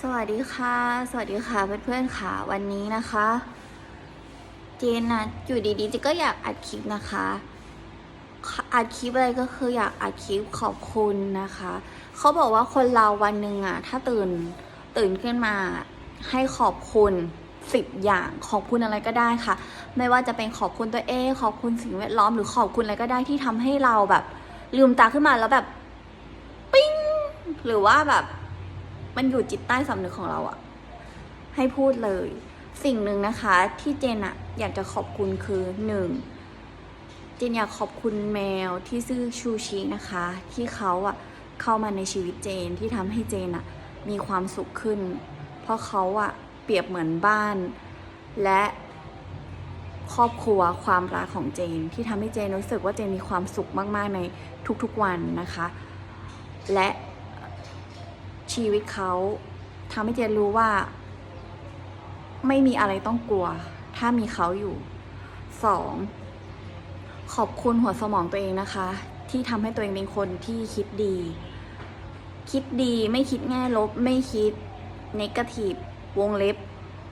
สวัสดีค่ะ สวัสดีค่ะเพื่อนๆค่ะ วันนี้นะคะ เจนนะอยู่ดีๆเจก็อยากอัดคลิปนะคะ อัดคลิปอะไรก็คืออยากอัดคลิปขอบคุณนะคะ เขาบอกว่าคนเราวันหนึ่งอะถ้าตื่นตื่นขึ้นมาให้ขอบคุณสิบอย่างขอบคุณอะไรก็ได้ค่ะ ไม่ว่าจะเป็นขอบคุณตัวเองขอบคุณสิ่งแวดล้อมหรือขอบคุณอะไรก็ได้ที่ทำให้เราแบบ ลืมตาขึ้นมาแล้วแบบ ปิ้งหรือว่าแบบ มันอยู่จิตใต้สำนึกของเราอะให้พูดเลย สิ่งหนึ่งนะคะที่เจนอะอยากจะขอบคุณคือหนึ่งเจนอยากขอบคุณแมวที่ชื่อชูชินะคะ ที่เขาอะเข้ามาในชีวิตเจนที่ทำให้เจนอะมีความสุขขึ้น เพราะเขาอะเปรียบเหมือนบ้าน และครอบครัวความรักของเจน ที่ทำให้เจนรู้สึกว่าเจนมีความสุขมาก ๆ ในทุกๆวันนะคะ และ ชีวิตเขาทำให้เจนรู้ว่า ไม่มีอะไรต้องกลัว ถ้ามีเขาอยู่สองขอบคุณหัวสมองตัวเองนะคะ ที่ทำให้ตัวเองเป็นคนที่คิดดี คิดดีไม่คิดแง่ลบ ไม่คิดนกาทีฟวงเล็บ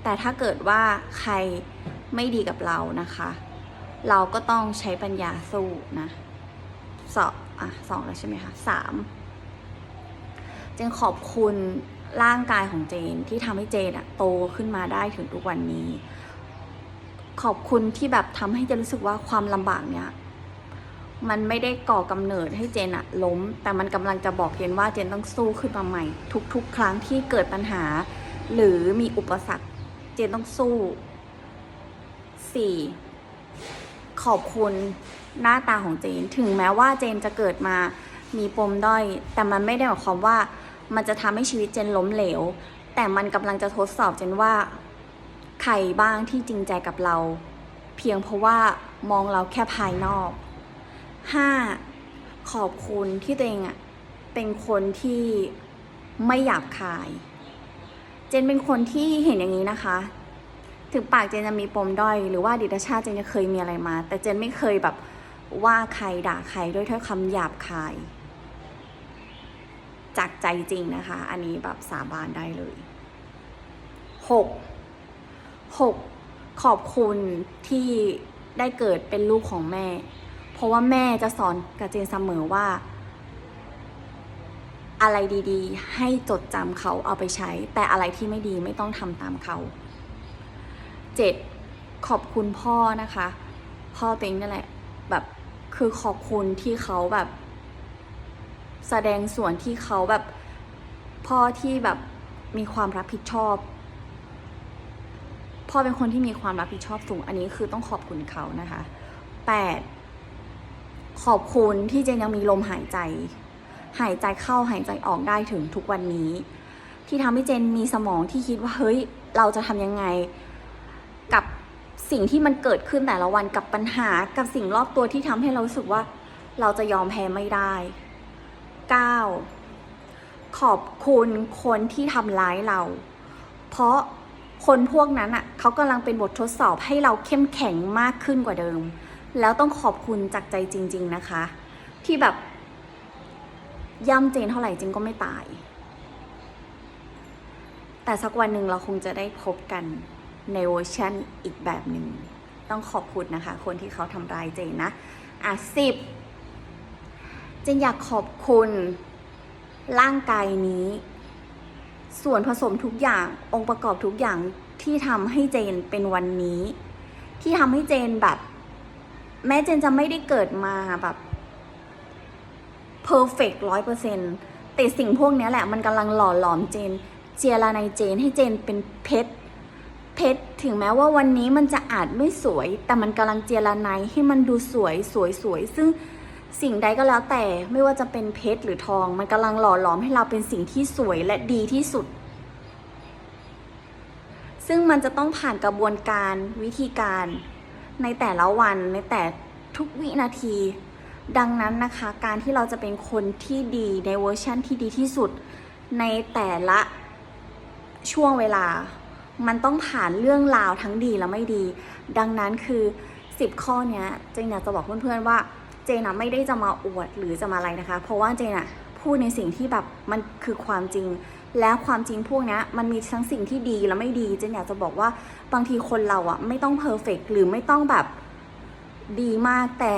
แต่ถ้าเกิดว่าใครไม่ดีกับเรานะคะ เราก็ต้องใช้ปัญญาสู้นะสองอะสองแล้วใช่ไหมคะสาม เจนขอบคุณร่างกายของเจนที่ทำให้เจนอะโตขึ้นมาได้ถึงทุกวันนี้ ขอบคุณที่แบบทำให้เจนรู้สึกว่าความลำบากเนี่ยมันไม่ได้ก่อกำเนิดให้เจนอะล้ม แต่มันกำลังจะบอกเจนว่าเจนต้องสู้ขึ้นมาใหม่ ทุก ๆ ครั้งที่เกิดปัญหา หรือมีอุปสรรค เจนต้องสู้สี่ขอบคุณหน้าตาของเจน ถึงแม้ว่าเจนจะเกิดมามีปมด้อย แต่มันไม่ได้หมายความว่า มันจะทำให้ชีวิตเจนล้มเหลว แต่มันกำลังจะทดสอบเจนว่า ใครบ้างที่จริงใจกับเรา เพียงเพราะว่ามองเราแค่ภายนอก 5. ขอบคุณที่ตัวเองอะเป็นคนที่ไม่หยาบคาย เจนเป็นคนที่เห็นอย่างนี้นะคะ ถึงปากเจนจะมีปมด้อย หรือว่าดิตชาติเจนจะเคยมีอะไรมา แต่เจนไม่เคยแบบว่าใครด่าใครด้วยถ้อยคำหยาบคาย จากใจจริงนะคะ อันนี้แบบสาบานได้เลยหกหกขอบคุณที่ได้เกิดเป็นลูกของแม่ เพราะว่าแม่จะสอนกับเจนเสมอว่า อะไรดีๆ ให้จดจำเขาเอาไปใช้ แต่อะไรที่ไม่ดีไม่ต้องทำตามเขาเจ็ดขอบคุณพ่อนะคะ พ่อเต็งนั่นแหละแบบคือขอบคุณที่เขาแบบ แสดงส่วนที่เขาแบบพ่อที่แบบมีความรับผิดชอบ พ่อเป็นคนที่มีความรับผิดชอบสูง อันนี้คือต้องขอบคุณเขานะคะแปดขอบคุณที่เจนยังมีลมหายใจ หายใจเข้าหายใจออกได้ถึงทุกวันนี้ ที่ทำให้เจนมีสมองที่คิดว่าเฮ้ย เราจะทำยังไงกับสิ่งที่มันเกิดขึ้นแต่ละวันกับปัญหากับสิ่งรอบตัวที่ทำให้เรารู้สึกว่า เราจะยอมแพ้ไม่ได้ 9. ขอบคุณคนที่ทำร้ายเรา เพราะคนพวกนั้นอะเขากำลังเป็นบททดสอบให้เราเข้มแข็งมากขึ้นกว่าเดิม แล้วต้องขอบคุณจากใจจริง ๆนะคะ ที่แบบย่ำเจนเท่าไหร่เจนก็ไม่ตาย แต่สักวันหนึ่งเราคงจะได้พบกันในเวอร์ชันอีกแบบหนึ่ง ต้องขอบคุณนะคะ คนที่เขาทำร้ายเจนนะ อะสิบ เจนอยากขอบคุณร่างกายนี้ ส่วนผสมทุกอย่างองค์ประกอบทุกอย่างที่ทำให้เจนเป็นวันนี้ ที่ทำให้เจนแบบ แม้เจนจะไม่ได้เกิดมาแบบเพอร์เฟกร้อยเปอร์เซ็นต์แต่สิ่งพวกนี้แหละมันกำลังหล่อหลอมเจน เจรในเจนให้เจนเป็นเพชรเพชรถึงแม้ว่าวันนี้มันจะอาจไม่สวย แต่มันกำลังเจรไนให้มันดูสวยสวยสวยซึ่ง สิ่งใดก็แล้วแต่ไม่ว่าจะเป็นเพชรหรือทอง มันกำลังหล่อหลอมให้เราเป็นสิ่งที่สวยและดีที่สุด ซึ่งมันจะต้องผ่านกระบวนการวิธีการในแต่ละวันในแต่ทุกวินาที ดังนั้นนะคะ การที่เราจะเป็นคนที่ดีในเวอร์ชั่นที่ดีที่สุด ในแต่ละช่วงเวลา มันต้องผ่านเรื่องราวทั้งดีและไม่ดี ดังนั้นคือ 10 ข้อเนี้ยเจนอยากจะบอกเพื่อนๆว่า เจนอะไม่ได้จะมาอวดหรือจะมาอะไรนะคะ เพราะว่าเจนอะพูดในสิ่งที่แบบมันคือความจริง แล้วความจริงพวกนี้มันมีทั้งสิ่งที่ดีและไม่ดีเจนอยากจะบอกว่าบางทีคนเราอะไม่ต้องเพอร์เฟกหรือไม่ต้องแบบดีมากแต่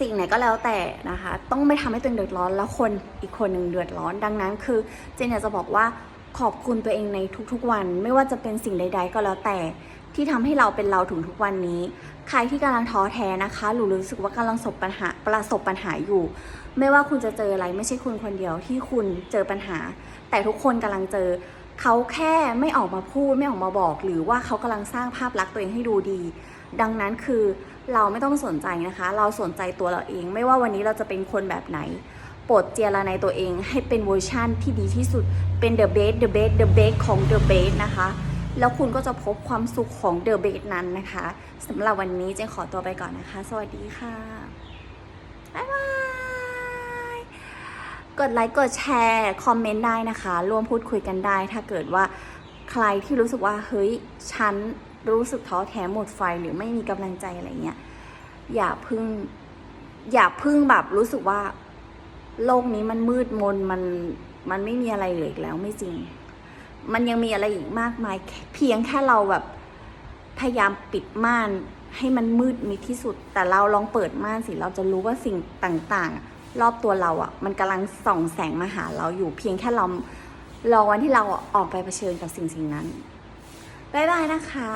สิ่งไหนก็แล้วแต่นะคะ ต้องไม่ทำให้ตัวเองเดือดร้อนแล้วคนอีกคนหนึ่งเดือดร้อน ดังนั้นคือเจนอยากจะบอกว่าขอบคุณตัวเองในทุกๆวัน ไม่ว่าจะเป็นสิ่งใด ๆ ก็แล้วแต่ ที่ทำให้เราเป็นเราถึงทุกวันนี้ ใครที่กำลังท้อแท้นะคะหรือรู้สึกว่ากำลังประสบปัญหาประสบปัญหาอยู่ ไม่ว่าคุณจะเจออะไรไม่ใช่คุณคนเดียวที่คุณเจอปัญหา แต่ทุกคนกำลังเจอ เขาแค่ไม่ออกมาพูดไม่ออกมาบอก หรือว่าเขากำลังสร้างภาพลักษณ์ตัวเองให้ดูดี ดังนั้นคือเราไม่ต้องสนใจนะคะ เราสนใจตัวเราเอง ไม่ว่าวันนี้เราจะเป็นคนแบบไหนโปรดเจรในายตัวเองให้เป็นเวอร์ชั่นที่ดีที่สุดเป็น the best the best the best ของ the best นะคะ แล้วคุณก็จะพบความสุขของ the best นั้นนะคะสำหรับวันนี้เจนขอตัวไปก่อนนะคะ สวัสดีค่ะบ๊ายบายกดไลค์กดแชร์คอมเมนต์ได้นะคะ ร่วมพูดคุยกันได้ ถ้าเกิดว่าใครที่รู้สึกว่าเฮ้ยฉันรู้สึกท้อแท้หมดไฟหรือไม่มีกำลังใจอะไรเงี้ยอย่าพึ่ง อย่าพึ่งแบบรู้สึกว่า โลกนี้มันมืดมนมันมันไม่มีอะไรเหลืออีกแล้วไม่จริง มันยังมีอะไรอีกมากมาย เพียงแค่เราแบบพยายามปิดม่านให้มันมืดมิดที่สุด แต่เราลองเปิดม่านสิเราจะรู้ว่าสิ่งต่างๆ รอบตัวเราอะ่ะ มันกำลังส่องแสงมาหาเราอยู่ เพียงแค่เรารอวันที่เราออกไปเผชิญกับสิ่งสิ่งนั้นบ๊ายบายนะคะ